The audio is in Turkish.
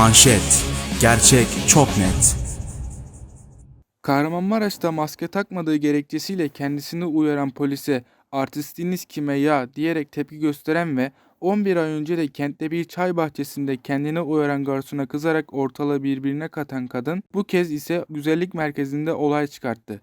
Manşet. Gerçek çok net. Kahramanmaraş'ta maske takmadığı gerekçesiyle kendisini uyaran polise artistiniz kime ya diyerek tepki gösteren ve 11 ay önce de kentte bir çay bahçesinde kendine uyaran garsona kızarak ortalığı birbirine katan kadın bu kez ise güzellik merkezinde olay çıkarttı.